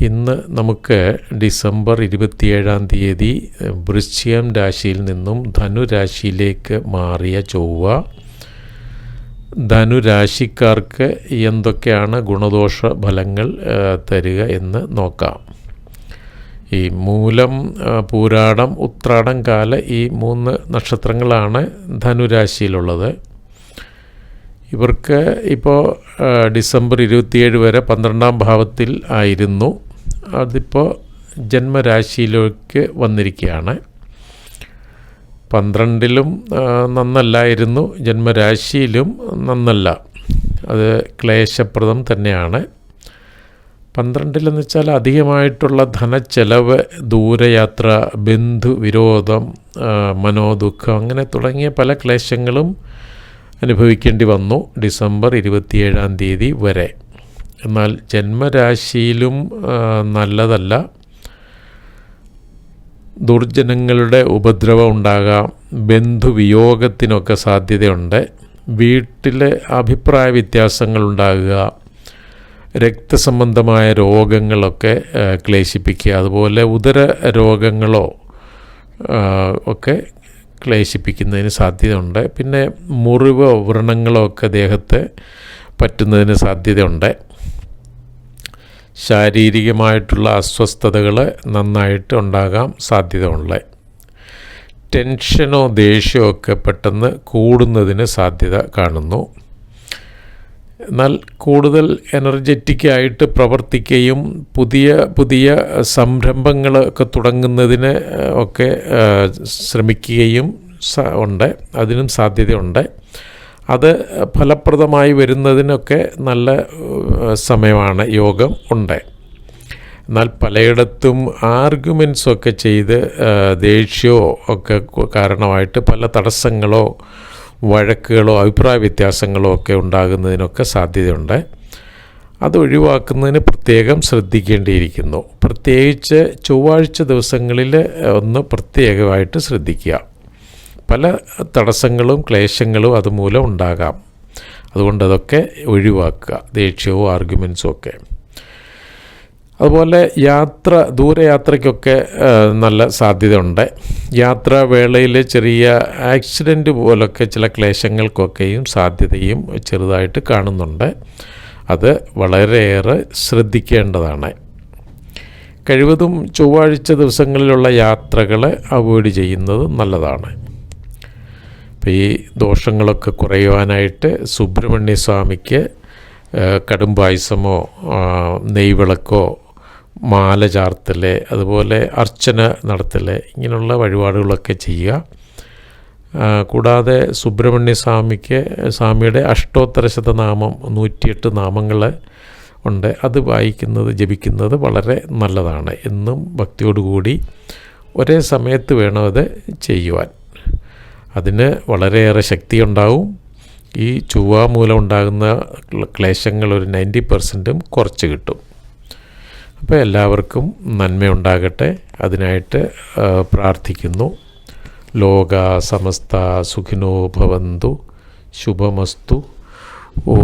ഇന്ന് നമുക്ക് ഡിസംബർ ഇരുപത്തിയേഴാം തീയതി വൃശ്ചികം രാശിയിൽ നിന്നും ധനുരാശിയിലേക്ക് മാറിയ ചൊവ്വ. ധനുരാശിക്കാർക്ക് എന്തൊക്കെയാണ് ഗുണദോഷ ഫലങ്ങൾ തരിക എന്ന് നോക്കാം. ഈ മൂലം പൂരാടം ഉത്രാടം കാല ഈ മൂന്ന് നക്ഷത്രങ്ങളാണ് ധനുരാശിയിലുള്ളത് ഇവർക്ക് ഇപ്പോൾ ഡിസംബർ ഇരുപത്തിയേഴ് വരെ പന്ത്രണ്ടാം ഭാവത്തിൽ ആയിരുന്നു. അതിപ്പോൾ ജന്മരാശിയിലേക്ക് വന്നിരിക്കുകയാണ് പന്ത്രണ്ടിലും നന്നല്ലായിരുന്നു. ജന്മരാശിയിലും നന്നല്ല. അത് ക്ലേശപ്രദം തന്നെയാണ്. പന്ത്രണ്ടിലെന്ന് വെച്ചാൽ അധികമായിട്ടുള്ള ധനച്ചെലവ് ദൂരയാത്ര ബന്ധു വിരോധം മനോദുഃഖം അങ്ങനെ തുടങ്ങിയ പല ക്ലേശങ്ങളും അനുഭവിക്കേണ്ടി വന്നു ഡിസംബർ ഇരുപത്തിയേഴാം തീയതി വരെ. എന്നാൽ ജന്മരാശിയിലും നല്ലതല്ല. ദുർജനങ്ങളുടെ ഉപദ്രവം ഉണ്ടാകാം. ബന്ധുവിയോഗത്തിനൊക്കെ സാധ്യതയുണ്ട്. വീട്ടിലെ അഭിപ്രായ വ്യത്യാസങ്ങൾ ഉണ്ടാകുക. രക്തസംബന്ധമായ രോഗങ്ങളൊക്കെ ക്ലേശിപ്പിക്കുക. അതുപോലെ ഉദര രോഗങ്ങളോ ഒക്കെ ക്ലേശിപ്പിക്കുന്നതിന് സാധ്യതയുണ്ട്. പിന്നെ മുറിവോ വ്രണങ്ങളോ ഒക്കെ ദേഹത്ത് പറ്റുന്നതിന് സാധ്യതയുണ്ട്. ശാരീരികമായിട്ടുള്ള അസ്വസ്ഥതകൾ നന്നായിട്ട് ഉണ്ടാകാൻ ഉള്ളത് ടെൻഷനോ ദേഷ്യമോ ഒക്കെ പെട്ടെന്ന് കൂടുന്നതിന് സാധ്യത കാണുന്നു. എന്നാൽ കൂടുതൽ എനർജറ്റിക്കായിട്ട് പ്രവർത്തിക്കുകയും പുതിയ പുതിയ സംരംഭങ്ങളൊക്കെ തുടങ്ങുന്നതിന് ഒക്കെ ശ്രമിക്കുകയും ഉണ്ട്. അതിനും സാധ്യതയുണ്ട്. അത് ഫലപ്രദമായി വരുന്നതിനൊക്കെ നല്ല സമയമാണ് യോഗം ഉണ്ട്. എന്നാൽ പലയിടത്തും ആർഗ്യുമെൻസൊക്കെ ചെയ്ത് ദേഷ്യമോ ഒക്കെ കാരണമായിട്ട് പല തടസ്സങ്ങളോ വഴക്കുകളോ അഭിപ്രായ വ്യത്യാസങ്ങളോ ഒക്കെ ഉണ്ടാകുന്നതിനൊക്കെ സാധ്യതയുണ്ട്. അത് ഒഴിവാക്കുന്നതിന് പ്രത്യേകം ശ്രദ്ധിക്കേണ്ടിയിരിക്കുന്നു. പ്രത്യേകിച്ച് ചൊവ്വാഴ്ച ദിവസങ്ങളിൽ ഒന്ന് പ്രത്യേകമായിട്ട് ശ്രദ്ധിക്കുക. പല തടസ്സങ്ങളും ക്ലേശങ്ങളും അതുമൂലം ഉണ്ടാകാം. അതുകൊണ്ട് അതൊക്കെ ഒഴിവാക്കുക. ദേഷ്യവും ആർഗ്യുമെൻസും ഒക്കെ. അതുപോലെ യാത്ര ദൂരയാത്രയ്ക്കൊക്കെ നല്ല സാധ്യതയുണ്ട്. യാത്രാവേളയിൽ ചെറിയ ആക്സിഡന്റ് പോലൊക്കെ ചില ക്ലേശങ്ങൾക്കൊക്കെയും സാധ്യതയും ചെറുതായിട്ട് കാണുന്നുണ്ട്. അത് വളരെയേറെ ശ്രദ്ധിക്കേണ്ടതാണ്. കഴിവതും ചൊവ്വാഴ്ച ദിവസങ്ങളിലുള്ള യാത്രകൾ അവോയ്ഡ് ചെയ്യുന്നത് നല്ലതാണ്. അപ്പോൾ ഈ ദോഷങ്ങളൊക്കെ കുറയുവാനായിട്ട് സുബ്രഹ്മണ്യ സ്വാമിക്ക് കടും പായസമോ നെയ്വിളക്കോ മാല ചാർത്തൽ അതുപോലെ അർച്ചന നടത്തൽ ഇങ്ങനെയുള്ള വഴിപാടുകളൊക്കെ ചെയ്യുക. കൂടാതെ സുബ്രഹ്മണ്യ സ്വാമിക്ക് സ്വാമിയുടെ അഷ്ടോത്തര ശതനാമം നൂറ്റിയെട്ട് നാമങ്ങൾ ഉണ്ട്. അത് വായിക്കുന്നത് ജപിക്കുന്നത് വളരെ നല്ലതാണ്. എന്നും ഭക്തിയോടുകൂടി ഒരേ സമയത്ത് വേണം അത് ചെയ്യുവാൻ. അതിന് വളരെയേറെ ശക്തിയുണ്ടാവും. ഈ ചൊവ്വ മൂലം ഉണ്ടാകുന്ന ക്ല- ക്ലേശങ്ങൾ ഒരു നയന്റി പെർസെന്റും കുറച്ച് കിട്ടും. അപ്പോൾ എല്ലാവർക്കും നന്മയുണ്ടാകട്ടെ. അതിനായിട്ട് പ്രാർത്ഥിക്കുന്നു. ലോക സമസ്ത സുഖിനോ ഭവന്തു. ശുഭമസ്തു. ഓ